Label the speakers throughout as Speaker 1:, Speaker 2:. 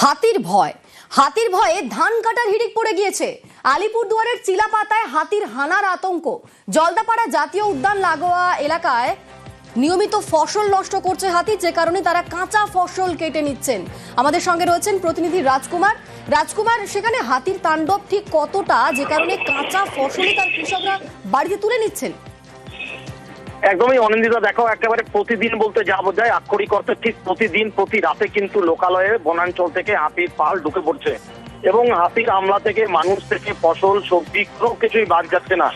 Speaker 1: হাতির ভয়। হাতির ভয়ে ধান কাটার হিড়িক পড়ে গিয়েছে। আলিপুরদুয়ারের চিলাপাতায় হাতির হানার আতঙ্ক। জলদাপাড়া জাতীয় উদ্যান লাগোয়া এলাকায় নিয়মিত ফসল নষ্ট করছে হাতি, যে কারণে তারা কাঁচা ফসল কেটে নিচ্ছেন। আমাদের সঙ্গে রয়েছেন প্রতিনিধি রাজকুমার। রাজকুমার, সেখানে হাতির তাণ্ডব ঠিক কতটা, যে কারণে কাঁচা ফসলই তার কৃষকরা বাড়িতে তুলে নিচ্ছেন?
Speaker 2: একদমই অনিন্দিতা, দেখো, একেবারে প্রতিদিন বলতে যা বোঝায়, আক্ষরিক অর্থে ঠিক প্রতিদিন, প্রতি রাতে কিন্তু লোকালয়ে বনাঞ্চল থেকে হাতির পাল ঢুকে পড়ছে এবং হাতির আমলা থেকে, মানুষ থেকে, ফসল, সবজি, কোনো কিছুই বাদ যাচ্ছে না।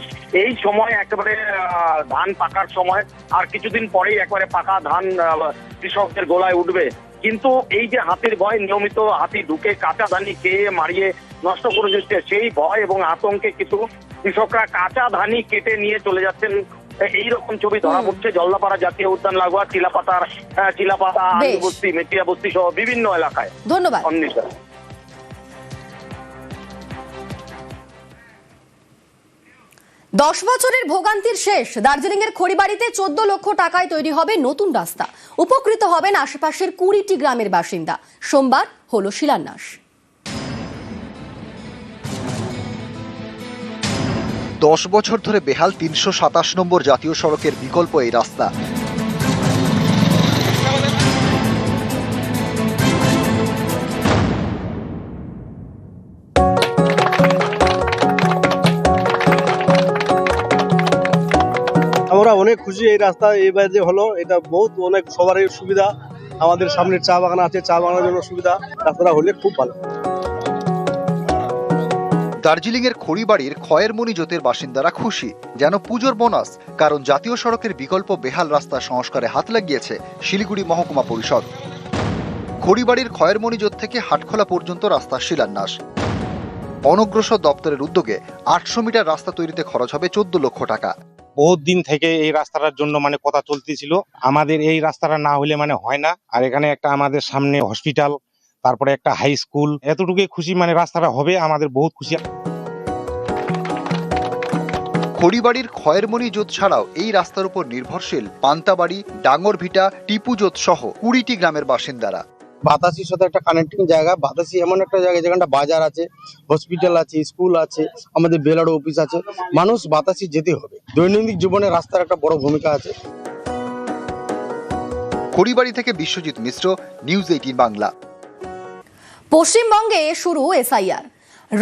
Speaker 2: এই সময় একেবারে ধান পাকার সময়, আর কিছুদিন পরেই একেবারে পাকা ধান কৃষকদের গোলায় উঠবে। কিন্তু এই যে হাতির ভয়, নিয়মিত হাতি ঢুকে কাঁচা ধানি খেয়ে মারিয়ে নষ্ট করে দিচ্ছে, সেই ভয় এবং আতঙ্কে কিছু কৃষকরা কাঁচা ধানি কেটে নিয়ে চলে যাচ্ছেন এইরকম ছবি ধরা পড়ছে। জল্লাপাড়া জাতীয় উদ্যান লাগোয়া চিলাপাতার চিলাপাতা বস্তি মেটিয়া বস্তি সহ বিভিন্ন এলাকায়।
Speaker 1: ধন্যবাদ।
Speaker 2: অন্বেষা
Speaker 1: দশ বছরের ভোগান্তির শেষ। দার্জিলিং এর খড়িবাড়িতে চোদ্দ লক্ষ টাকায় তৈরি হবে নতুন রাস্তা। উপকৃত হবেন আশেপাশের কুড়িটি গ্রামের বাসিন্দা। সোমবার হল শিলান্যাস।
Speaker 3: দশ বছর ধরে বেহাল তিনশো সাতাশ নম্বর জাতীয় সড়কের বিকল্প এই রাস্তা।
Speaker 4: আমরা অনেক খুশি এই রাস্তা এইবার যে হলো। এটা বহুত অনেক সবারই সুবিধা। আমাদের সামনে চা বাগান আছে, চা বাগানের জন্য সুবিধা। রাস্তাটা হলে খুব ভালো।
Speaker 3: দার্জিলিং এর খড়িবাড়ির খয়ের মণিজোতের বাসিন্দারা খুশি, যেন পুজোর বোনাস, কারণ জাতীয় সড়কের বিকল্প বেহাল রাস্তা সংস্কারে হাত লাগিয়েছে শিলিগুড়ি মহকুমা পরিষদ। খড়িবাড়ির খয়ের মণিজোত থেকে হাটখোলা পর্যন্ত রাস্তা শিলান্যাস। অনগ্রসর দপ্তরের উদ্যোগে আটশো মিটার রাস্তা তৈরিতে খরচ হবে চোদ্দ লক্ষ টাকা।
Speaker 5: বহুত দিন থেকে এই রাস্তাটার জন্য মানে কথা চলতেছিল। আমাদের এই রাস্তাটা না হলে মানে হয় না। আর এখানে একটা আমাদের সামনে হসপিটাল তারপরে একটা হাই স্কুল এতটুকুই খুশি মানে রাস্তাটা হবে আমাদের বহুত খুশি।
Speaker 3: খড়িবাড়ির খয়েরমণি জোত ছাড়াও এই রাস্তার উপর নির্ভরশীল পান্তাবাড়ি ডাঙ্গরভিটা টিপুজোত সহ কুড়িটি গ্রামের বাসিন্দারা।
Speaker 6: বাতাসির সাথে একটা কানেক্টিং জায়গা বাতাসি এমন একটা জায়গা যেখানটা বাজার আছে হসপিটাল আছে স্কুল আছে আমাদের বেলারো অফিস আছে। মানুষ বাতাসি যেতে হবে। দৈনন্দিন জীবনে রাস্তার একটা বড় ভূমিকা আছে।
Speaker 3: খড়িবাড়ি থেকে বিশ্বজিৎ মিশ্র নিউজ এইটিন বাংলা।
Speaker 1: পশ্চিমবঙ্গে শুরু এসআইআর।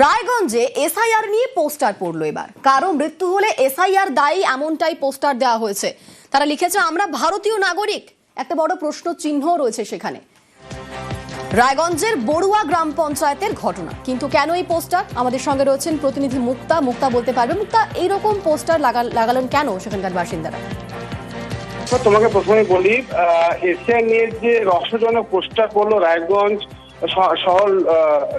Speaker 1: রায়গঞ্জে এসআইআর নিয়ে পোস্টার পড়ল এবার। কারও মৃত্যু হলে এসআইআর দায়ী এমনটাই পোস্টার দেওয়া হয়েছে। তারা লিখেছে, আমরা ভারতীয় নাগরিক। একটা বড় প্রশ্ন চিহ্ন রয়েছে সেখানে। রায়গঞ্জের বড়ুয়া গ্রাম পঞ্চায়েতের ঘটনা। কিন্তু কেন এই পোস্টার? আমাদের সঙ্গে রয়েছেন প্রতিনিধি মুক্তা। মুক্তা বলতে পারবে। মুক্তা, এইরকম পোস্টার লাগালেন কেন সেখানকার বাসিন্দারা?
Speaker 7: তোমাকে প্রথমে বলি এশিয়া নিয়ে যে রহস্যজনক পোস্টার করল রায়গঞ্জ শহর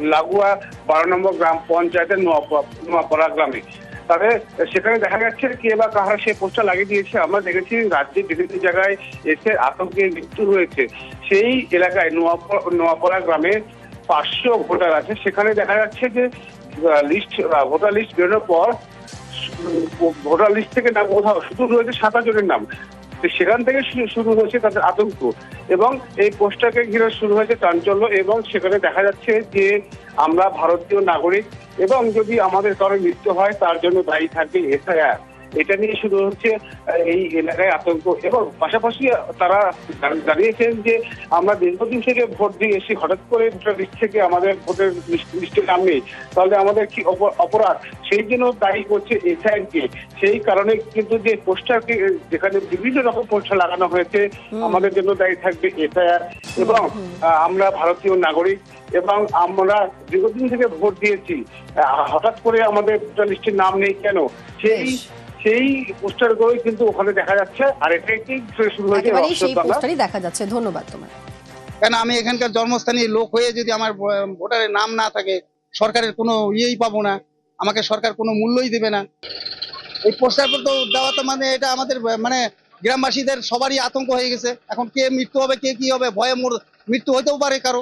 Speaker 7: লাগোয়া, বারো নম্বর গ্রাম পঞ্চায়েতের নোয়াপা- নোয়াপাড়া গ্রামে। তবে সেখানে দেখা যাচ্ছে কে বা কাহারা সেই পোস্টার লাগিয়ে দিয়েছে। আমরা দেখেছি রাজ্যের বিভিন্ন জায়গায় এসে আতঙ্কে মৃত্যু হয়েছে। সেই এলাকায় নোয়াপাড়া নোয়াপাড়া গ্রামে পাঁচশো ভোটার আছে। সেখানে দেখা যাচ্ছে যে লিস্ট ভোটার লিস্ট বেরোনোর পর, ভোটার লিস্ট থেকে নাম কোথাও? শুধু রয়েছে সাতাশ জনের নাম। সেখান থেকে শুরু হয়েছে তাদের আতঙ্ক। এবং এই পোস্টারকে ঘিরে শুরু হয়েছে চাঞ্চল্য এবং সেখানে দেখা যাচ্ছে যে আমরা ভারতীয় নাগরিক এবং যদি আমাদের কারও মৃত্যু হয়, তার জন্য দায়ী থাকবে এসআইআর এটা নিয়ে শুধু হচ্ছে এই এলাকায় আতঙ্ক। এবং পাশাপাশি তারা জানিয়েছেন যে আমরা দীর্ঘদিন থেকে ভোট দিয়ে এসে হঠাৎ করে লিস্ট থেকে আমাদের ভোটের লিস্ট- নাম নেই তাহলে আমাদের কি অপরাধ? সেই জন্য দায়ী করছে এসআইআর কে সেই কারণে কিন্তু যে পোস্টারকে যেখানে বিভিন্ন রকম পোস্টার লাগানো হয়েছে আমাদের জন্য দায়ী থাকবে এসআইআর। এবং আমরা ভারতীয় নাগরিক এবং আমরা দীর্ঘদিন থেকে ভোট দিয়েছি। হঠাৎ করে আমাদের লিস্টের নাম নেই কেন? সেই। সেই পোস্টার গুলোই কিন্তু ওখানে দেখা যাচ্ছে আর এটাই শুরু হয়েছে
Speaker 1: সেই পোস্টারই দেখা যাচ্ছে। ধন্যবাদ তোমার।
Speaker 8: কেন আমি এখানকার জন্মস্থানীয় লোক হয়ে যদি আমার ভোটারের নাম না থাকে সরকারের কোনো ইয়েই পাবো না আমাকে সরকার কোনো মূল্যই দেবে না। এই পোস্টার তো দেওয়া তো মানে এটা আমাদের মানে গ্রামবাসীদের সবারই আতঙ্ক হয়ে গেছে। এখন কে মৃত্যু হবে কে কি হবে ভয়ে মোর মৃত্যু হতেও পারে কারও।